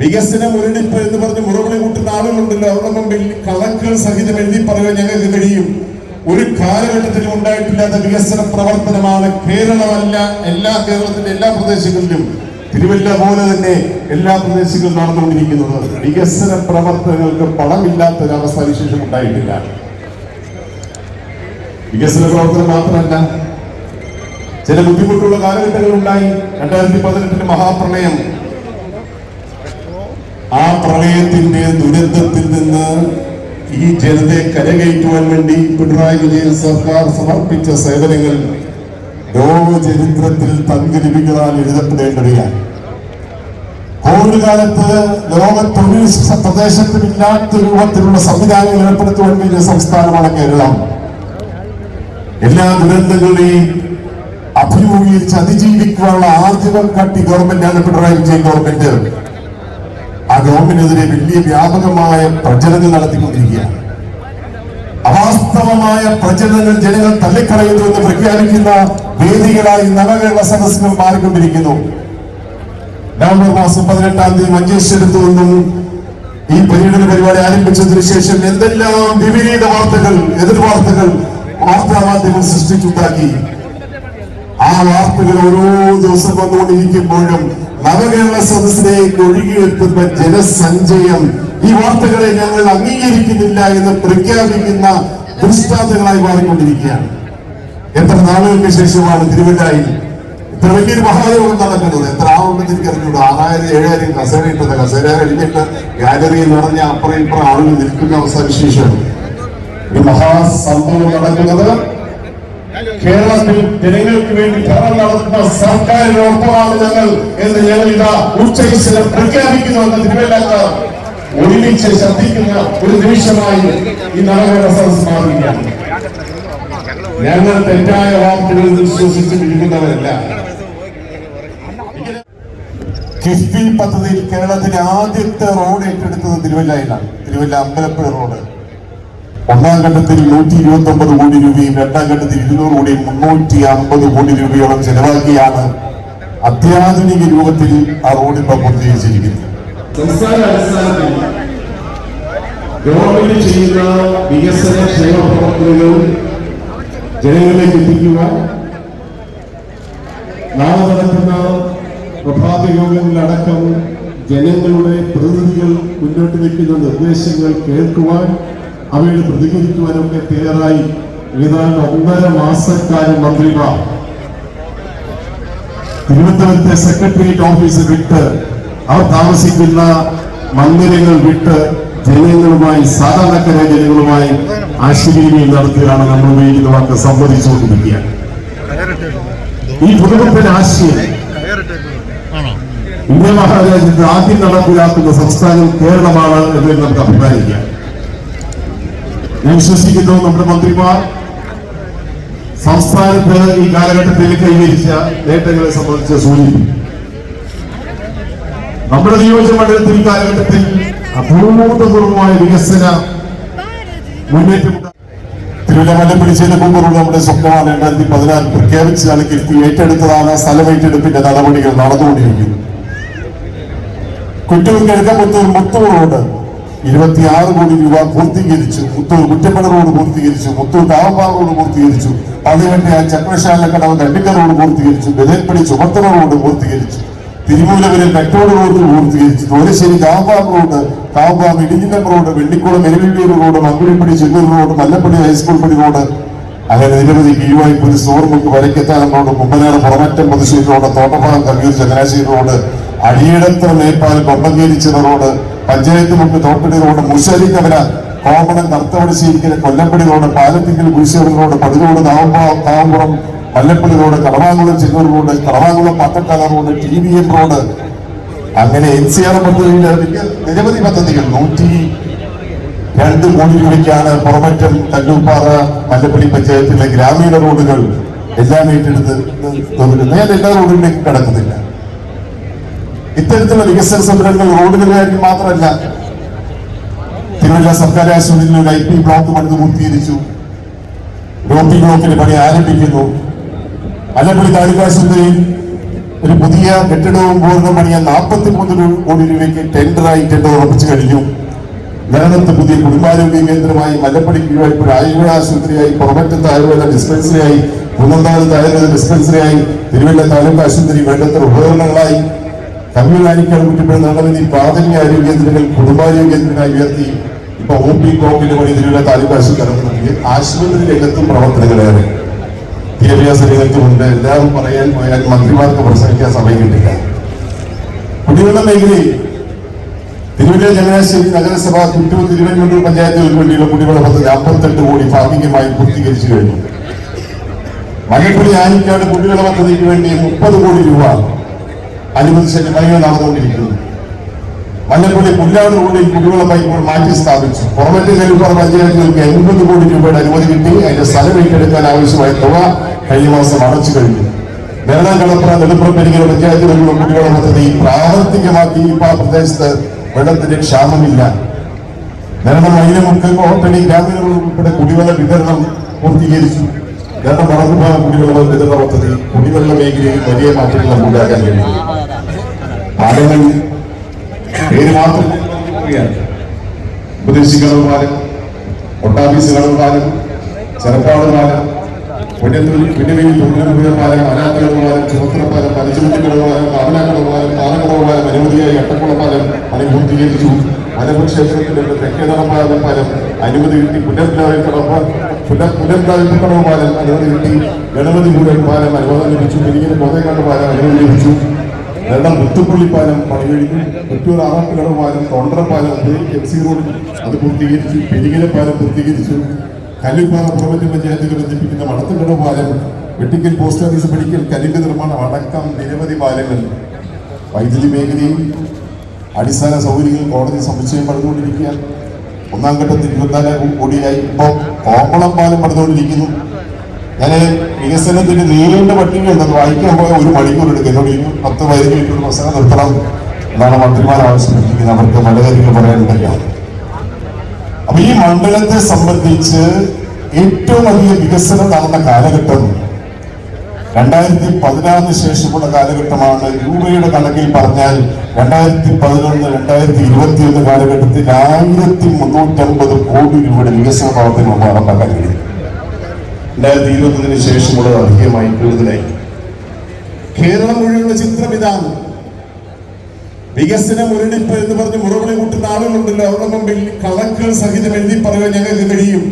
വികസന മുരടിപ്പ് എന്ന് പറഞ്ഞ് മുറവിളി കൂട്ടുന്ന ആളുകളുണ്ടല്ലോ. അവരുടെ മുമ്പിൽ കണക്കുകൾ സഹിതം എഴുതി പറയാൻ ഞങ്ങൾക്ക് കഴിയും. ഒരു കാലഘട്ടത്തിലും ഉണ്ടായിട്ടില്ലാത്ത വികസന പ്രവർത്തനമാണ് കേരളമല്ല എല്ലാ കേരളത്തിന്റെ എല്ലാ പ്രദേശങ്ങളിലും. തിരുവല്ല പോലെ തന്നെ എല്ലാ പ്രദേശങ്ങളിലും നടന്നുകൊണ്ടിരിക്കുന്നത്. വികസന പ്രവർത്തനങ്ങൾക്ക് പണമില്ലാത്ത ഒരവസ്ഥ വിശേഷം ഉണ്ടായിട്ടില്ല. വികസന പ്രവർത്തനം മാത്രമല്ല ചില ബുദ്ധിമുട്ടുള്ള കാലഘട്ടങ്ങൾ ഉണ്ടായി രണ്ടായിരത്തി പതിനെട്ടിന് മഹാപ്രളയം ആ പ്രളയത്തിന്റെ ദുരന്തത്തിൽ നിന്ന് ഈ ജനതയെ കരകയറ്റുവാൻ വേണ്ടി പിണറായി വിജയൻ സർക്കാർ സമർപ്പിച്ച സേവനങ്ങൾ ലോക ചരിത്രത്തിൽ തങ്കലിപികളാൽ എഴുതപ്പെടേണ്ടവയാണ്. കോവിഡ് കാലത്ത് ലോകത്തൊരു ഇല്ലാത്ത രൂപത്തിലുള്ള സംവിധാനങ്ങൾ ഏർപ്പെടുത്തുവാൻ കഴിഞ്ഞ സംസ്ഥാനമാണ് കേരളം. എല്ലാ ദുരന്തങ്ങളെയും അഭിമുഖീകരിച്ച് അതിജീവിക്കാനുള്ള ആർജവം കാട്ടി ഗവൺമെന്റാണ് പിണറായി വിജയൻ ഗവൺമെന്റ്. ആ ഗവൺമെന്റിനെതിരെ വലിയ വ്യാപകമായ പ്രചരണങ്ങൾ നടത്തിക്കൊണ്ടിരിക്കുകയാണ്. അവാസ്തവമായ പ്രചരണങ്ങൾ ജനങ്ങൾ തള്ളിക്കളയുന്നു എന്ന് പ്രഖ്യാപിക്കുന്ന വേദികളായി നവകേരള സദസ്സുകൾ മാറിക്കൊണ്ടിരിക്കുന്നു. നവംബർ മാസം പതിനെട്ടാം തീയതി മഞ്ചേശ്വരത്ത് നിന്നും ഈ പര്യടന പരിപാടി ആരംഭിച്ചതിനു ശേഷം എന്തെല്ലാം വിപരീത വാർത്തകൾ എതിർ വാർത്തകൾ വാർത്താ മാധ്യമം സൃഷ്ടിച്ചുണ്ടാക്കി. ആ വാർത്തകൾ ഓരോ ദിവസം വന്നുകൊണ്ടിരിക്കുമ്പോഴും നവകേരള സദസ്സിലേക്ക് ഒഴുകിയെത്തുന്ന ജനസഞ്ചയം ഈ വാർത്തകളെ ഞങ്ങൾ അംഗീകരിക്കുന്നില്ല എന്ന് പ്രഖ്യാപിക്കുന്ന ദൃഷ്ടാന്തങ്ങളായി മാറിക്കൊണ്ടിരിക്കുകയാണ്. എത്ര നാളുകൾക്ക് ശേഷമാണ് തിരുവല്ലായിൽ ഇത്ര വലിയൊരു മഹായോഗം നടക്കുന്നത്? എത്ര ആളുണ്ടെന്ന് എനിക്ക് അറിഞ്ഞൂടാ ആറായിരം ഏഴായിരം കസേര ഇട്ടത്. കസേര കഴിഞ്ഞിട്ട് ഗാലറിയിൽ നിറഞ്ഞ അപ്പുറം ഇപ്പുറം ആളുകൾ നിൽക്കുന്ന അവസ്ഥ വിശേഷം ഈ മഹാസംഭവം നടക്കുന്നത്. കേരളത്തിൽ ജനങ്ങൾക്ക് വേണ്ടി ഭരണം നടത്തുന്ന സർക്കാരിനൊപ്പമാണ് ഞങ്ങൾ എന്ന് ഞങ്ങൾ ഇതാ ഉച്ചയിശ്വരം പ്രഖ്യാപിക്കുന്നുവെന്ന് തിരുവല്ലാക്കാർ ഒരുമിച്ച് ശ്രദ്ധിക്കുന്ന ഒരു നിമിഷമായി ഈ നവകേരള സദസ് മാറുകയാണ്. ഞങ്ങൾ തെറ്റായ വാർത്തകളിൽ വിശ്വസിച്ച് വിളിക്കുന്നവരല്ല കിഫ്ബി പദ്ധതിയിൽ കേരളത്തിലെ ആദ്യത്തെ റോഡ് ഏറ്റെടുത്തത് തിരുവല്ലയിലാണ്. തിരുവല്ല അമ്പലപ്പുഴ റോഡ്. ഒന്നാം ഘട്ടത്തിൽ നൂറ്റി ഇരുപത്തി ഒമ്പത് കോടി രൂപയും രണ്ടാം ഘട്ടത്തിൽ ഇരുന്നൂറ് കോടിയും മുന്നൂറ്റി അമ്പത് കോടി രൂപയോളം ചെലവാക്കിയാണ് അത്യാധുനിക രൂപത്തിൽ ആ റോഡ് ഇപ്പൊ പൂർത്തീകരിച്ചിരിക്കുന്നത് പ്രഭാത യോഗങ്ങളിലടക്കം ജനങ്ങളുടെ പ്രതിനിധികൾ മുന്നോട്ട് വയ്ക്കുന്ന നിർദ്ദേശങ്ങൾ കേൾക്കുവാൻ അവയോട് പ്രതികരിക്കുവാനൊക്കെ തയ്യാറായി ഏതാണ്ട് ഒന്നര മാസക്കാലം മന്ത്രിമാർ. തിരുവനന്തപുരത്തെ സെക്രട്ടേറിയറ്റ് ഓഫീസ് വിട്ട് അവർ താമസിക്കുന്ന മന്ദിരങ്ങൾ വിട്ട് ജനങ്ങളുമായി സാധാരണക്കാരായ ജനങ്ങളുമായി ആശയവിനിമയം നടത്തിയാണ് നമ്മൾ ഉപയോഗിക്കുന്ന വാക്ക് സംവദിച്ചുകൊണ്ടിരിക്കുക ഈ കുടുംബത്തിന്റെ ആശയം ഇന്ത്യ മഹാരാജ്യത്ത് ആദ്യം നടപ്പിലാക്കുന്ന സംസ്ഥാനം കേരളമാണ് എന്ന് നമുക്ക് അഭിമാനിക്കാം. ഞാൻ വിശ്വസിക്കുന്നു നമ്മുടെ മന്ത്രിമാർ. സംസ്ഥാനത്ത് ഈ കാലഘട്ടത്തിൽ കൈവരിച്ച നേട്ടങ്ങളെ സംബന്ധിച്ച സൂചിപ്പിക്കും നമ്മുടെ നിയോജക മണ്ഡലത്തിൽ ഈ കാലഘട്ടത്തിൽ അഭൂതപൂർവമായ വികസന മുന്നേറ്റം തിരുവല്ല മുമ്പുള്ള നമ്മുടെ സ്വപ്നമാണ് രണ്ടായിരത്തി പതിനാറിൽ പ്രഖ്യാപിച്ചതാണ് കിഫ്ബി ഏറ്റെടുത്തതാണ് സ്ഥലം ഏറ്റെടുപ്പിന്റെ നടപടികൾ നടന്നുകൊണ്ടിരിക്കുന്നത്. കുറ്റവും കിഴക്കമ്പത്തൂർ മുത്തൂർ റോഡ് ഇരുപത്തിയാറ് കോടി രൂപ പൂർത്തീകരിച്ചു മുത്തൂർ മുറ്റപ്പട റോഡ് പൂർത്തീകരിച്ചു മുത്തൂർ താവപ്പാറ റോഡ് പൂർത്തീകരിച്ചു പതിനെട്ട് ചക്രശാല കടവ് കണ്ടിക്ക റോഡ് പൂർത്തീകരിച്ചു ബലേപ്പടി ചുമത്തറ റോഡ് പൂർത്തീകരിച്ചു തിരുമൂലപുരം മെട്രോഡ് റോഡ് പൂർത്തീകരിച്ചു Tholassery Thavappara road Thavappara Edinjillam road Vellikulam Eruvillur road Mankulippadi Chellur road Mallappally high school പടി റോഡ് അങ്ങനെ നിരവധി കീഴുവായി സോർമുക്ക് ഓർമ്മക്ക് വരയ്ക്കെത്താനം road Kumbanad Puramattom Puthussery road Thottappara Kaviyoor Changanassery road അടിയടത്ര നേപ്പാൽ കൊമ്പങ്കേരിച്ചിറ റോഡ് പഞ്ചായത്ത് മുക്ക് തോട്ടടി റോഡ് മുശാരി കവല കോമണം ശീലിക്കല കൊല്ലപ്പടി റോഡ് പാലത്തിങ്കൽ കുരിശേരി റോഡ് പടിറോഡ് നാവമ്പുറം Mallappally road Kadavankulam Chennur road Kadavankulam പാത്തക്കാല road T V M road. അങ്ങനെ എൻ സി ആർ പദ്ധതിയിൽ നിരവധി പദ്ധതികൾ. നൂറ്റി രണ്ട് കോടി രൂപയ്ക്കാണ് പുറമറ്റം കല്ലൂപ്പാറ മല്ലപ്പള്ളി പഞ്ചായത്തിലെ ഗ്രാമീണ റോഡുകൾ എല്ലാം ഏറ്റെടുത്ത്. ഞാൻ എല്ലാ റോഡിലേക്കും കടക്കുന്നില്ല. ഇത്തരത്തിലുള്ള വികസന സംരംഭങ്ങൾ റോഡുകളുടെ കാര്യം മാത്രമല്ല. തിരുവല്ല സർക്കാർ ആശുപത്രിയിൽ ഒരു ഐ പി ബ്ലോക്ക് പണിത് പൂർത്തീകരിച്ചു. റോട്ടി ബ്ലോക്കിന്റെ പണി ആരംഭിക്കുന്നു. മലപ്പുഴ താലൂക്ക് ആശുപത്രിയിൽ ഒരു പുതിയ കെട്ടിടവും പൂർണ പണിയാൻ നാൽപ്പത്തി മൂന്ന് കോടി രൂപയ്ക്ക് ടെൻഡറായി ടെൻഡർ ഉറപ്പിച്ചു കഴിഞ്ഞു. നിലനിർത്ത് പുതിയ കുടുംബാരോഗ്യ കേന്ദ്രമായി മലപ്പടി കീഴായി ആയുർവേദ ആശുപത്രിയായി പുറമറ്റത്ത് ആയുർവേദ ഡിസ്പെൻസറിയായി കുന്നന്താനത്ത് ആയുർവേദ ഡിസ്പെൻസറിയായി തിരുവല്ല താലൂക്ക് ആശുപത്രി വേണ്ടത്ര ഉപകരണങ്ങളായി കമ്മ്യൂണാനിക്കാൾ കുറ്റപ്പെടുന്ന നടപടി പ്രാഥമിക കുടുംബാരോഗ്യ കേന്ദ്രങ്ങളായി ഉയർത്തി ഇപ്പൊ ഒ പി കോക്കിന്റെ പണി ഇതിലൂടെ താലൂക്ക് ആശുപത്രി നടത്തുന്നു ആശുപത്രി രംഗത്തും പ്രവർത്തനങ്ങളേറെ. വിദ്യാഭ്യാസ രംഗത്തുമുണ്ട് എല്ലാവരും പറയാൻ പോയാൽ മന്ത്രിമാർക്ക് പ്രസംഗിക്കാൻ സമയം കിട്ടില്ല. കുടിവെള്ള മേഖലയിൽ തിരുവല്ല ചങ്ങനാശ്ശേരി നഗരസഭ ചുറ്റൂർ തിരുവനന്തപുരം പഞ്ചായത്തുകൾക്ക് വേണ്ടിയുള്ള കുടിവെള്ള പദ്ധതി അമ്പത്തെട്ട് കോടി ഭാഗികമായി പൂർത്തീകരിച്ചു കഴിഞ്ഞു. മലപ്പുഴ ആനിക്കാട് കുടിവെള്ള പദ്ധതിക്ക് വേണ്ടി മുപ്പത് കോടി രൂപ അനുവദിച്ച പണികൾ നടന്നുകൊണ്ടിരിക്കുന്നത് മല്ലപ്പള്ളി പുല്ലാട് റോഡിൽ കുടിവെള്ള പൈപ്പുകൾ മാറ്റി സ്ഥാപിച്ചു. പുറമറ്റ കലുപ്പാറ പഞ്ചായത്തുകൾക്ക് എൺപത് കോടി രൂപയുടെ അനുമതി കിട്ടി. അതിന്റെ സ്ഥലം ഏറ്റെടുക്കാൻ ആവശ്യമായ തുക കഴിഞ്ഞ മാസം അടച്ചു കഴിഞ്ഞു. വെള്ളം നെടുപ്പുറം പെരുകിയ പഞ്ചായത്തുകളിലുള്ള കുടിവെള്ള പദ്ധതി പ്രാവർത്തികമാക്കി ഇപ്പോൾ ആ പ്രദേശത്ത് വെള്ളത്തിന്റെ ക്ഷാമമില്ല. നേരത്തെ മൈനമുക്ക് കോട്ടണി ഗ്രാമീണ ഉൾപ്പെടെ കുടിവെള്ള വിതരണം പൂർത്തീകരിച്ചു. നേരത്തെ മറന്നുപോയ കുടിവെള്ള വിതരണ പദ്ധതി കുടിവെള്ള മേഖലയിൽ വലിയ മാറ്റങ്ങൾ ഉണ്ടാക്കാൻ കഴിയും പാലങ്ങൾ പേര് മാത്രം ഉപദേശി പാലം ഒട്ടാഫീസ് പാലം ചെറുപ്പാട് പാലം പുണ്യത്തിൽ പിന്നവയിൽ പുണ്യമുഖ പാലം അനാഥകടവ് പാലം ചുമത്തല പാലം പനച്ചുമത്തിക്കടവ് പാലം കാവനാക്കടവ് പാലം അനുമതിയായി എട്ടക്കുളപ്പാലം പാലം പണി പൂർത്തീകരിച്ചു വനപക്ഷേത്രത്തിന്റെ തെക്കേതട പാലം അനുമതി കിട്ടി പുനർ കടവ് പുനർ പുനർപ്ലാവിൽ പാലം അനുമതി കിട്ടി ഗണപതി പൂരം പാലം അനുവാദം ലഭിച്ചു. പിരിങ്ങനെ കോതേക്കാട് പാലം അനുമതി ലഭിച്ചു. വെള്ളം മുത്തുപ്പള്ളി പാലം പണി കഴിഞ്ഞു മുറ്റൂർ ആറാട്ടുകട പാലം തൊണ്ടറ എം സി റോഡ് അത് പൂർത്തീകരിച്ചു. പെരികല പാലം പൂർത്തീകരിച്ചു. കല്ലിപ്പാറ പുറമറ്റ പഞ്ചായത്തുകൾ ബന്ധിപ്പിക്കുന്ന വടത്തുകട പാലം വെട്ടിക്കൽ പോസ്റ്റ് ഓഫീസ് പഠിക്കൽ കല്ലിന്റെ നിർമ്മാണം അടക്കം നിരവധി പാലങ്ങൾ വൈദ്യുതി മേഖലയിൽ അടിസ്ഥാന സൗകര്യങ്ങൾ കോടതി സമുച്ചയം പണിതുകൊണ്ടിരിക്കുകയാണ്. ഒന്നാം ഘട്ടത്തിൽ ഇരുപത്തിനാല് കോടിയായി ഇപ്പോൾ കോമളം പാലം പണിതുകൊണ്ടിരിക്കുന്നു. ഞാൻ വികസനത്തിന്റെ നീണ്ട പട്ടിക ഉണ്ടെന്ന് വായിക്കാൻ പോയ ഒരു മണിക്കൂർ എടുക്കും എന്നോട് ഈ പത്ത് പതിനഞ്ച് മിനിറ്റ് പ്രസംഗം നിർത്തണം എന്നാണ് മന്ത്രിമാർ ആവശ്യപ്പെട്ടിരിക്കുന്നത് അവർക്ക് പല കാര്യങ്ങൾ പറയാനുണ്ടല്ലോ. അപ്പൊ ഈ മണ്ഡലത്തെ സംബന്ധിച്ച് ഏറ്റവും അധികം വികസനം നടന്ന കാലഘട്ടം രണ്ടായിരത്തി പതിനാറിന് ശേഷമുള്ള കാലഘട്ടമാണ് രൂപയുടെ കണക്കിൽ പറഞ്ഞാൽ രണ്ടായിരത്തി പതിനൊന്ന് രണ്ടായിരത്തി ഇരുപത്തി ഒന്ന് കാലഘട്ടത്തിൽ ആയിരത്തി മുന്നൂറ്റമ്പത് കോടി രൂപയുടെ വികസന പ്രവർത്തനം നടപ്പാക്കാൻ കഴിയും. രണ്ടായിരത്തി ഇരുപത്തൊന്നിന് ശേഷമുള്ളത് അധികമായി കൂടുതലായി. കേരളം മുഴുവനുള്ള ചിത്രം ഇതാണ്. വികസന മുരടിപ്പ് എന്ന് പറഞ്ഞ് മുറവിളി കൂട്ടുന്ന ആളുകളുണ്ടല്ലോ. അവരുടെ മുമ്പിൽ കളക്കുകൾ സഹിതം എഴുതി പറയാൻ ഞങ്ങൾക്ക് കഴിയും.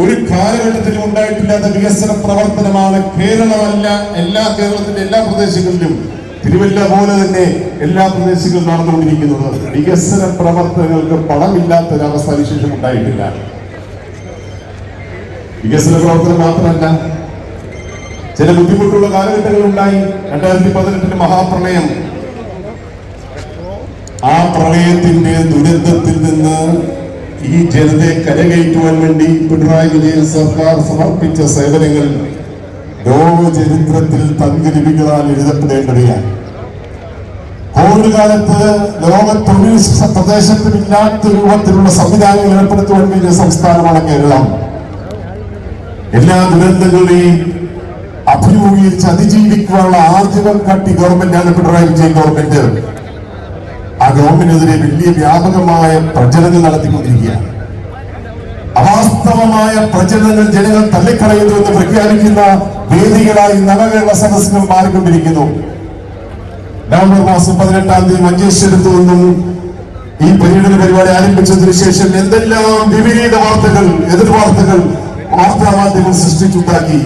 ഒരു കാലഘട്ടത്തിലും ഉണ്ടായിട്ടില്ലാത്ത വികസന പ്രവർത്തനമാണ് കേരളമല്ല എല്ലാ കേരളത്തിന്റെ എല്ലാ പ്രദേശങ്ങളിലും തിരുവല്ല പോലെ തന്നെ എല്ലാ പ്രദേശങ്ങളിലും നടന്നുകൊണ്ടിരിക്കുന്നത്. വികസന പ്രവർത്തനങ്ങൾക്ക് പണമില്ലാത്ത ഒരവസ്ഥ വിശേഷം ഉണ്ടായിട്ടില്ല. വികസന പ്രവർത്തനം മാത്രമല്ല ചില ബുദ്ധിമുട്ടുള്ള കാലഘട്ടങ്ങൾ ഉണ്ടായി രണ്ടായിരത്തി പതിനെട്ടിന് മഹാപ്രളയം. ആ പ്രളയത്തിന്റെ ദുരന്തത്തിൽ നിന്ന് ഈ ജനതയെ കരകയറ്റുവാൻ വേണ്ടി പിണറായി വിജയൻ സർക്കാർ സമർപ്പിച്ച സേവനങ്ങൾ ലോകചരിത്രത്തിൽ തങ്കലിപികളാൽ എഴുതപ്പെടേണ്ടവയാണ്. കോവിഡ് കാലത്ത് ലോകത്തൊഴിൽ പ്രദേശത്തിനില്ലാത്ത രൂപത്തിലുള്ള സംവിധാനങ്ങൾ ഏർപ്പെടുത്തുവാൻ വേണ്ടിയ സംസ്ഥാനമാണ് കേരളം. എല്ലാ ദുരന്തങ്ങളെയും അഭിമുഖീകരിച്ച് അതിജീവിക്കുവാനുള്ള ആർജവം കാട്ടി ഗവൺമെന്റാണ് പിണറായി വിജയൻ ഗവൺമെന്റ്. ആ വലിയ വ്യാപകമായ പ്രചരണങ്ങൾ നടത്തിക്കൊണ്ടിരിക്കുകയാണ്. അവാസ്തവമായ പ്രചരണങ്ങൾ ജനങ്ങൾ തള്ളിക്കളയുന്നു എന്ന് പ്രഖ്യാപിക്കുന്ന വേദികളായി നവകേരള സദസ്സുകൾ മാറിക്കൊണ്ടിരിക്കുന്നു. നവംബർ മാസം പതിനെട്ടാം തീയതി മഞ്ചേശ്വരത്ത് നിന്നും ഈ പര്യടന പരിപാടി ആരംഭിച്ചതിനു ശേഷം എന്തെല്ലാം വിപരീത വാർത്തകൾ എതിർ വാർത്തകൾ വാർത്താ മാധ്യമം സൃഷ്ടിച്ചുണ്ടാക്കി.